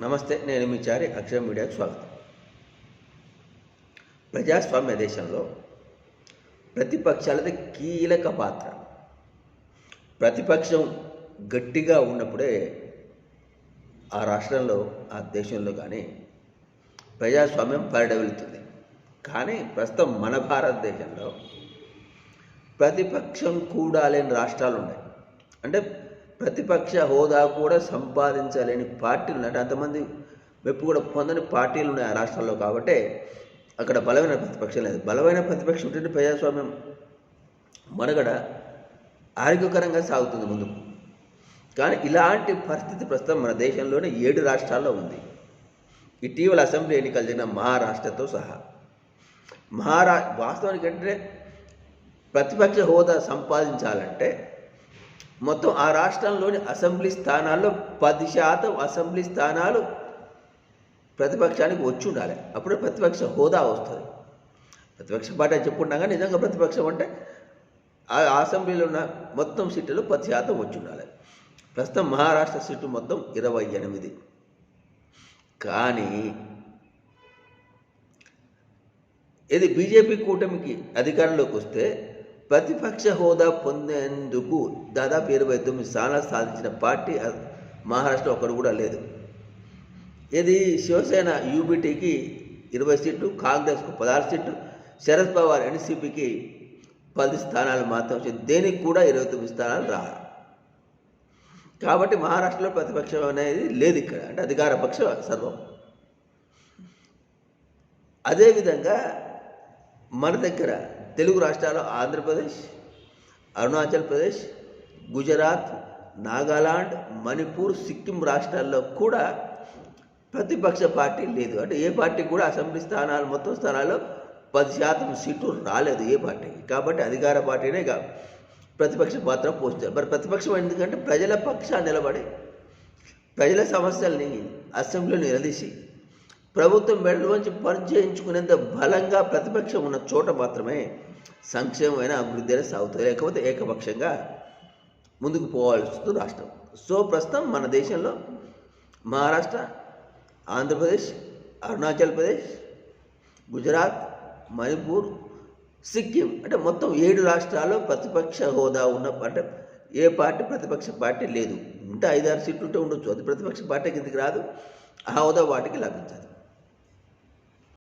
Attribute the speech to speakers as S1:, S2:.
S1: నమస్తే నేను మీ చారి అక్షర మీడియాకు స్వాగతం. ప్రజాస్వామ్య దేశంలో ప్రతిపక్షాలది కీలక పాత్ర. ప్రతిపక్షం గట్టిగా ఉన్నప్పుడే ఆ రాష్ట్రంలో ఆ దేశంలో కానీ ప్రజాస్వామ్యం పరిడవిలుతుంది కానీ ప్రస్తుతం మన భారతదేశంలో ప్రతిపక్షం కూడా లేని రాష్ట్రాలు ఉన్నాయి అంటే ప్రతిపక్ష హోదా కూడా సంపాదించలేని పార్టీలు ఉన్నాయి అంటే అంతమంది మెప్పు కూడా పొందని పార్టీలు ఉన్నాయి ఆ రాష్ట్రాల్లో కాబట్టి అక్కడ బలమైన ప్రతిపక్షం లేదు. బలమైన ప్రతిపక్షం ఉంటే ప్రజాస్వామ్యం మనుగడ ఆరోగ్యకరంగా సాగుతుంది ముందుకు. కానీ ఇలాంటి పరిస్థితి ప్రస్తుతం మన దేశంలోనే ఏడు రాష్ట్రాల్లో ఉంది. ఇటీవల అసెంబ్లీ ఎన్నికలు జరిగిన మహారాష్ట్రతో సహా. మహారా వాస్తవానికి అంటే ప్రతిపక్ష హోదా సంపాదించాలంటే మొత్తం ఆ రాష్ట్రంలోని అసెంబ్లీ స్థానాల్లో పది శాతం అసెంబ్లీ స్థానాలు ప్రతిపక్షానికి వచ్చి ఉండాలి. అప్పుడే ప్రతిపక్ష హోదా వస్తుంది. ప్రతిపక్ష పార్టీ అని చెప్పుకున్నాగా నిజంగా ప్రతిపక్షం అంటే ఆ అసెంబ్లీలో ఉన్న మొత్తం సీట్లు పది శాతం వచ్చి ఉండాలి. ప్రస్తుతం మహారాష్ట్ర సీటు మొత్తం ఇరవై ఎనిమిది. కానీ ఇది బీజేపీ కూటమికి అధికారంలోకి వస్తే ప్రతిపక్ష హోదా పొందేందుకు దాదాపు ఇరవై తొమ్మిది స్థానాలు సాధించిన పార్టీ మహారాష్ట్ర ఒకరు కూడా లేదు. ఇది శివసేన యూబీటీకి ఇరవై సీట్లు కాంగ్రెస్కు పదహారు సీట్లు శరద్ పవార్ ఎన్సీపీకి పది స్థానాలు మాత్రం వచ్చి దేనికి కూడా ఇరవై తొమ్మిది స్థానాలు రా కాబట్టి మహారాష్ట్రలో ప్రతిపక్షం అనేది లేదు ఇక్కడ. అంటే అధికార పక్ష సర్వం. అదేవిధంగా మన దగ్గర తెలుగు రాష్ట్రాలు ఆంధ్రప్రదేశ్ అరుణాచల్ ప్రదేశ్ గుజరాత్ నాగాలాండ్ మణిపూర్ సిక్కిం రాష్ట్రాల్లో కూడా ప్రతిపక్ష పార్టీ లేదు. అంటే ఏ పార్టీ కూడా అసెంబ్లీ స్థానాలు మొత్తం స్థానాల్లో పది శాతం సీటు రాలేదు ఏ పార్టీకి కాబట్టి అధికార పార్టీనే కా ప్రతిపక్ష పాత్ర పోస్తారు మరి ప్రతిపక్షం ఎందుకంటే ప్రజల పక్షాన్ని నిలబడి ప్రజల సమస్యల్ని అసెంబ్లీలో నిలదీసి ప్రభుత్వం మెడలోంచి పనిచేయించుకునేంత బలంగా ప్రతిపక్షం ఉన్న చోట మాత్రమే సంక్షేమమైన అభివృద్ధి అనేది సాగుతుంది. లేకపోతే ఏకపక్షంగా ముందుకు పోవాల్సి వస్తుంది రాష్ట్రం. సో ప్రస్తుతం మన దేశంలో మహారాష్ట్ర ఆంధ్రప్రదేశ్ అరుణాచల్ ప్రదేశ్ గుజరాత్ మణిపూర్ సిక్కిం అంటే మొత్తం ఏడు రాష్ట్రాల్లో ప్రతిపక్ష హోదా ఉన్న అంటే ఏ పార్టీ ప్రతిపక్ష పార్టీ లేదు. ఉంటే ఐదారు సీట్లు ఉంటే ఉండొచ్చు. అది ప్రతిపక్ష పార్టీ కిందకి రాదు? ఆ హోదా వాటికి లభించదు.